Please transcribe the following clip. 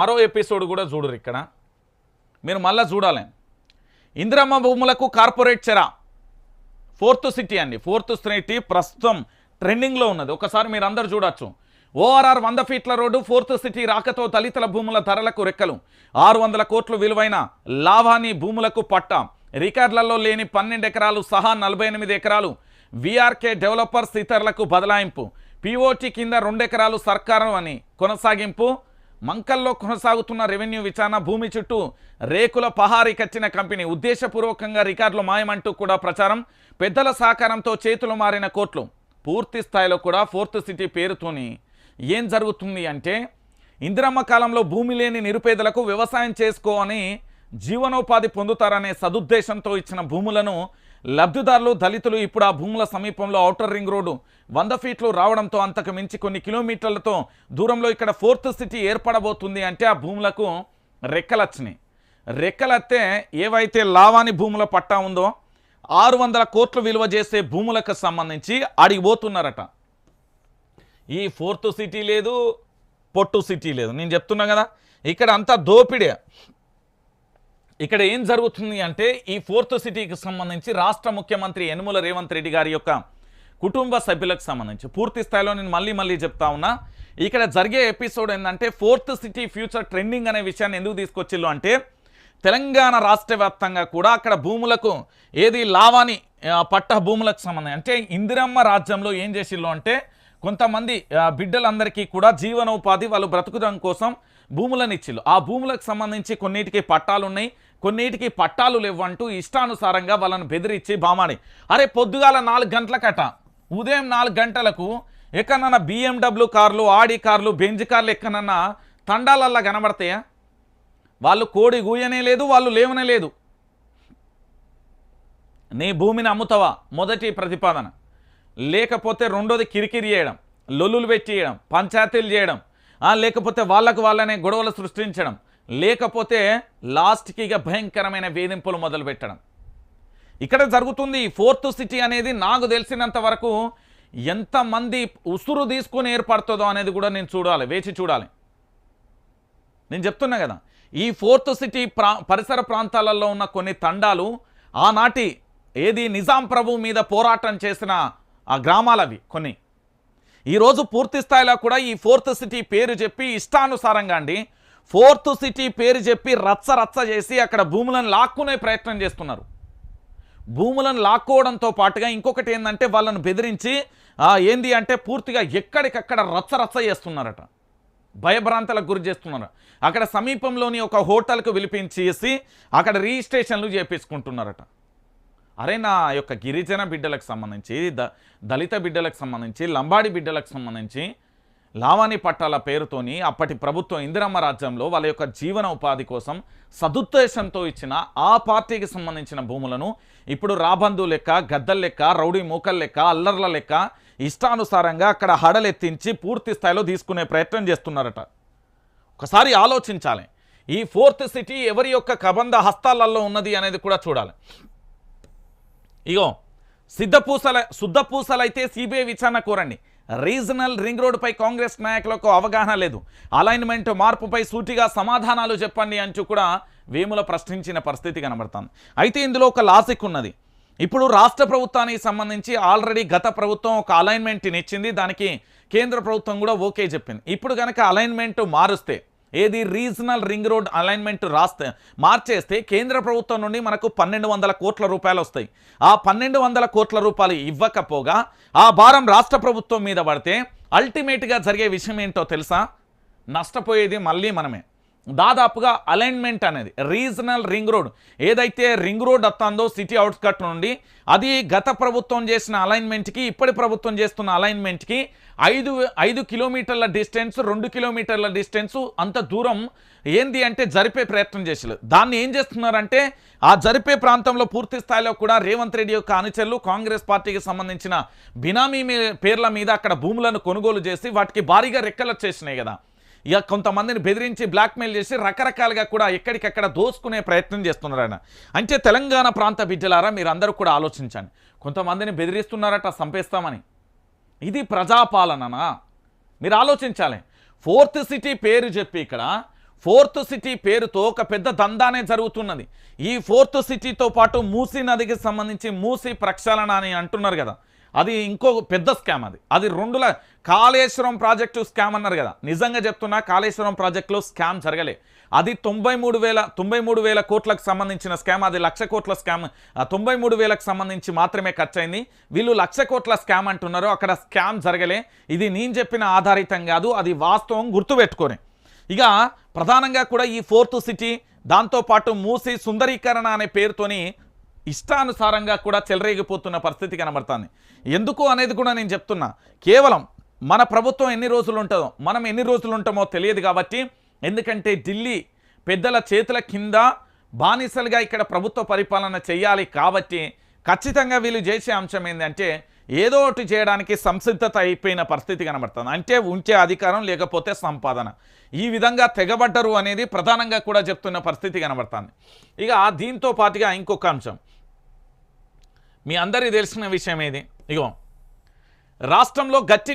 మరో ఎపిసోడ్ కూడా చూడరు ఇక్కడ. మీరు మళ్ళీ చూడాలి. ఇందిరమ్మ భూములకు కార్పొరేట్ చెరా. ఫోర్త్ సిటీ అండి. ఫోర్త్ సిటీ ప్రస్తుతం ట్రెండింగ్లో ఉన్నది. ఒకసారి మీరు అందరు చూడొచ్చు. ఓఆర్ఆర్ వంద ఫీట్ల రోడ్డు ఫోర్త్ సిటీ రాకతో దళితుల భూముల ధరలకు రెక్కలు. ఆరు వందల కోట్లు విలువైన లాభాని భూములకు పట్ట. రికార్డులలో లేని పన్నెండు ఎకరాలు సహా నలభై ఎనిమిది ఎకరాలు. విఆర్కే డెవలపర్స్ ఇతరులకు బదలాయింపు. పిఓటి కింద రెండు ఎకరాలు సర్కారం అని కొనసాగింపు. మంకల్లో కొనసాగుతున్న రెవెన్యూ విచారణ భూమి చుట్టూ రేకుల పహారీ కట్టిన కంపెనీ ఉద్దేశపూర్వకంగా రికార్డులు మాయమంటూ కూడా ప్రచారం. పెద్దల సహకారంతో చేతులు మారిన కోట్లు. పూర్తి స్థాయిలో కూడా ఫోర్త్ సిటీ పేరుతోని ఏం జరుగుతుంది అంటే ఇందిరమ్మ కాలంలో భూమి లేని నిరుపేదలకు వ్యవసాయం చేసుకో అని జీవనోపాధి పొందుతారనే సదుద్దేశంతో ఇచ్చిన భూములను లబ్ధిదారులు దళితులు ఇప్పుడు ఆ భూముల సమీపంలో ఔటర్ రింగ్ రోడ్డు వంద ఫీట్లు రావడంతో అంతకు మించి కొన్ని కిలోమీటర్లతో దూరంలో ఇక్కడ ఫోర్త్ సిటీ ఏర్పడబోతుంది అంటే ఆ భూములకు రెక్కలచ్చినాయి. రెక్కలత్తే ఏవైతే లావాని భూముల పట్టా ఉందో ఆరు వందల కోట్లు విలువ చేసే భూములకు సంబంధించి అడిగిపోతున్నారట ఈ ఫోర్త్ సిటీ లేదు పొట్టు సిటీ లేదు. నేను చెప్తున్నా కదా ఇక్కడ అంతా దోపిడే. ఇక్కడ ఏం జరుగుతుంది అంటే ఈ ఫోర్త్ సిటీకి సంబంధించి రాష్ట్ర ముఖ్యమంత్రి యనుమల రేవంత్ రెడ్డి గారి యొక్క కుటుంబ సభ్యులకు సంబంధించి పూర్తి స్థాయిలో నేను మళ్ళీ మళ్ళీ చెప్తా ఉన్నా. ఇక్కడ జరిగే ఎపిసోడ్ ఏంటంటే ఫోర్త్ సిటీ ఫ్యూచర్ ట్రెండింగ్ అనే విషయాన్ని ఎందుకు తీసుకొచ్చిల్లు అంటే తెలంగాణ రాష్ట్ర వ్యాప్తంగా కూడా అక్కడ భూములకు ఏది లావాని పట్ట భూములకు సంబంధించి అంటే ఇందిరమ్మ రాజ్యంలో ఏం చేసిల్లు అంటే కొంతమంది బిడ్డలందరికీ కూడా జీవనోపాధి వాళ్ళు బ్రతుకుదం కోసం భూములను ఇచ్చిల్లు ఆ భూములకు సంబంధించి కొన్నిటికి పట్టాలు ఉన్నాయి కొన్నిటికి పట్టాలు లేవంటూ ఇష్టానుసారంగా వాళ్ళని బెదిరించి బామాడి అరే పొద్దుగాల నాలుగు గంటలకట. ఉదయం నాలుగు గంటలకు ఎక్కడన్నా బిఎండబ్ల్యూ కార్లు ఆడి కార్లు బెంజ్ కార్లు ఎక్కడన్నా తండాలల్లా కనబడతాయా? వాళ్ళు కోడి గూయనే లేదు వాళ్ళు లేవనే లేదు. నీ భూమిని అమ్ముతావా? మొదటి ప్రతిపాదన. లేకపోతే రెండోది కిరికిరి చేయడం లొల్లులు పెట్టియడం పంచాయతీలు చేయడం లేకపోతే వాళ్ళకు వాళ్ళనే గొడవలు సృష్టించడం. లేకపోతే లాస్ట్కి ఇక భయంకరమైన వేధింపులు మొదలు పెట్టడం ఇక్కడ జరుగుతుంది ఈ ఫోర్త్ సిటీ అనేది నాకు తెలిసినంత వరకు ఎంతమంది ఉసురు తీసుకొని ఏర్పడుతుందో అనేది కూడా నేను చూడాలి వేచి చూడాలి. నేను చెప్తున్నా కదా ఈ ఫోర్త్ సిటీ ప్రా పరిసర ప్రాంతాలలో ఉన్న కొన్ని తండాలు ఆనాటి ఏది నిజాం ప్రభు మీద పోరాటం చేసిన ఆ గ్రామాలవి కొన్ని. ఈరోజు పూర్తి స్థాయిలో కూడా ఈ ఫోర్త్ సిటీ పేరు చెప్పి ఇష్టానుసారంగా అండి ఫోర్త్ సిటీ పేరు చెప్పి రచ్చ రచ్చ చేసి అక్కడ భూములను లాక్కునే ప్రయత్నం చేస్తున్నారు. భూములను లాక్కోవడంతో పాటుగా ఇంకొకటి ఏంటంటే వాళ్ళను బెదిరించి ఏంది అంటే పూర్తిగా ఎక్కడికక్కడ రచ్చ రచ్చ చేస్తున్నారట. భయభ్రాంతలకు గురి చేస్తున్నారు. అక్కడ సమీపంలోని ఒక హోటల్కు పిలిపించేసి అక్కడ రిజిస్ట్రేషన్లు చేపించుకుంటున్నారట. అరే నా యొక్క గిరిజన బిడ్డలకు సంబంధించి ద దళిత బిడ్డలకు సంబంధించి లంబాడి బిడ్డలకు సంబంధించి లావాణి పట్టాల పేరుతోని అప్పటి ప్రభుత్వం ఇందిరమ్మ రాజ్యంలో వాళ్ళ యొక్క జీవన ఉపాధి కోసం సదుద్దేశంతో ఇచ్చిన ఆ పార్టీకి సంబంధించిన భూములను ఇప్పుడు రాబందు లెక్క గద్దల లెక్క రౌడీ మూకల లెక్క అల్లర్ల లెక్క ఇష్టానుసారంగా అక్కడ హడలెత్తించి పూర్తి స్థాయిలో తీసుకునే ప్రయత్నం చేస్తున్నారట. ఒకసారి ఆలోచించాలి. ఈ ఫోర్త్ సిటీ ఎవరి యొక్క కబంధ హస్తాలలో ఉన్నది అనేది కూడా చూడాలి. ఇగో సిద్ధపూసల శుద్ధపూసలైతే సిబిఐ విచారణ కోరండి. రీజనల్ రింగ్ రోడ్డుపై కాంగ్రెస్ నాయకులకు అవగాహన లేదు. అలైన్మెంట్ మార్పుపై సూటిగా సమాధానాలు చెప్పండి అంటూ కూడా వేముల ప్రశ్నించిన పరిస్థితి కనబడుతుంది. అయితే ఇందులో ఒక లాజిక్ ఉన్నది. ఇప్పుడు రాష్ట్ర ప్రభుత్వానికి సంబంధించి ఆల్రెడీ గత ప్రభుత్వం ఒక అలైన్మెంట్ని ఇచ్చింది. దానికి కేంద్ర ప్రభుత్వం కూడా ఓకే చెప్పింది. ఇప్పుడు కనుక అలైన్మెంట్ మారుస్తే ఏది రీజనల్ రింగ్ రోడ్ అలైన్మెంట్ రాస్తే మార్చేస్తే కేంద్ర ప్రభుత్వం నుండి మనకు పన్నెండు వందల కోట్ల రూపాయలు వస్తాయి. ఆ పన్నెండు వందల కోట్ల రూపాయలు ఇవ్వకపోగా ఆ భారం రాష్ట్ర ప్రభుత్వం మీద పడితే అల్టిమేట్గా జరిగే విషయం ఏంటో తెలుసా? నష్టపోయేది మళ్ళీ మనమే. దాదాపుగా అలైన్మెంట్ అనేది రీజనల్ రింగ్ రోడ్. ఏదైతే రింగ్ రోడ్ వస్తుందో సిటీ అవుట్స్కట్ నుండి అది గత ప్రభుత్వం చేసిన అలైన్మెంట్కి ఇప్పటి ప్రభుత్వం చేస్తున్న అలైన్మెంట్కి ఐదు ఐదు కిలోమీటర్ల డిస్టెన్స్ రెండు కిలోమీటర్ల డిస్టెన్స్ అంత దూరం ఏంది అంటే జరిపే ప్రయత్నం చేసారు దాన్ని ఏం చేస్తున్నారంటే ఆ జరిపే ప్రాంతంలో పూర్తి స్థాయిలో కూడా రేవంత్ రెడ్డి యొక్క అనుచరులు కాంగ్రెస్ పార్టీకి సంబంధించిన బినామీ మీ- పేర్ల మీద అక్కడ భూములను కొనుగోలు చేసి వాటికి భారీగా రెక్కలు వచ్చేసినాయి కదా. ఇక కొంతమందిని బెదిరించి బ్లాక్మెయిల్ చేసి రకరకాలుగా కూడా ఎక్కడికక్కడ దోసుకునే ప్రయత్నం చేస్తున్నారు ఆయన. అంటే తెలంగాణ ప్రాంత బిడ్డలారా మీరు అందరూ కూడా ఆలోచించండి. కొంతమందిని బెదిరిస్తున్నారట చంపేస్తామని. ఇది ప్రజాపాలననా? మీరు ఆలోచించాలి. ఫోర్త్ సిటీ పేరు చెప్పి ఇక్కడ ఫోర్త్ సిటీ పేరుతో ఒక పెద్ద దందానే జరుగుతున్నది. ఈ ఫోర్త్ సిటీతో పాటు మూసీ నదికి సంబంధించి మూసీ ప్రక్షాళన అని అంటున్నారు కదా. అది ఇంకో పెద్ద స్కామ్ అది. అది రెండుల కాళేశ్వరం ప్రాజెక్టు స్కామ్ అన్నారు కదా. నిజంగా చెప్తున్నా కాళేశ్వరం ప్రాజెక్టులో స్కామ్ జరగలే. అది తొంభై మూడు వేల తొంభై మూడు వేల కోట్లకు సంబంధించిన స్కామ్ అది లక్ష కోట్ల స్కామ్. తొంభై మూడు వేలకు సంబంధించి మాత్రమే ఖర్చయింది. వీళ్ళు లక్ష కోట్ల స్కామ్ అంటున్నారు. అక్కడ స్కామ్ జరగలే. ఇది నేను చెప్పిన ఆధారితం కాదు. అది వాస్తవం గుర్తుపెట్టుకొని. ఇక ప్రధానంగా కూడా ఈ ఫోర్త్ సిటీ దాంతోపాటు మూసి సుందరీకరణ అనే పేరుతోని ఇష్టానుసారంగా కూడా చెలరేగిపోతున్న పరిస్థితి కనబడుతుంది. ఎందుకు అనేది కూడా నేను చెప్తున్నా. కేవలం మన ప్రభుత్వం ఎన్ని రోజులు ఉంటుందో మనం ఎన్ని రోజులు ఉంటామో తెలియదు కాబట్టి ఎందుకంటే ఢిల్లీ పెద్దల చేతుల కింద బానిసలుగా ఇక్కడ ప్రభుత్వ పరిపాలన చేయాలి కాబట్టి ఖచ్చితంగా వీళ్ళు చేసే అంశం ఏంటంటే ఏదో ఒకటి చేయడానికి సంసిద్ధత అయిపోయిన పరిస్థితి కనబడుతుంది. అంటే ఉంచే అధికారం లేకపోతే సంపాదన. ఈ విధంగా తెగబడ్డరు అనేది ప్రధానంగా కూడా చెప్తున్న పరిస్థితి కనబడుతుంది. ఇక దీంతో పాటుగా ఇంకొక అంశం. మీ అందరికీ తెలిసిన విషయం ఏది? ఇగో రాష్ట్రంలో గట్టి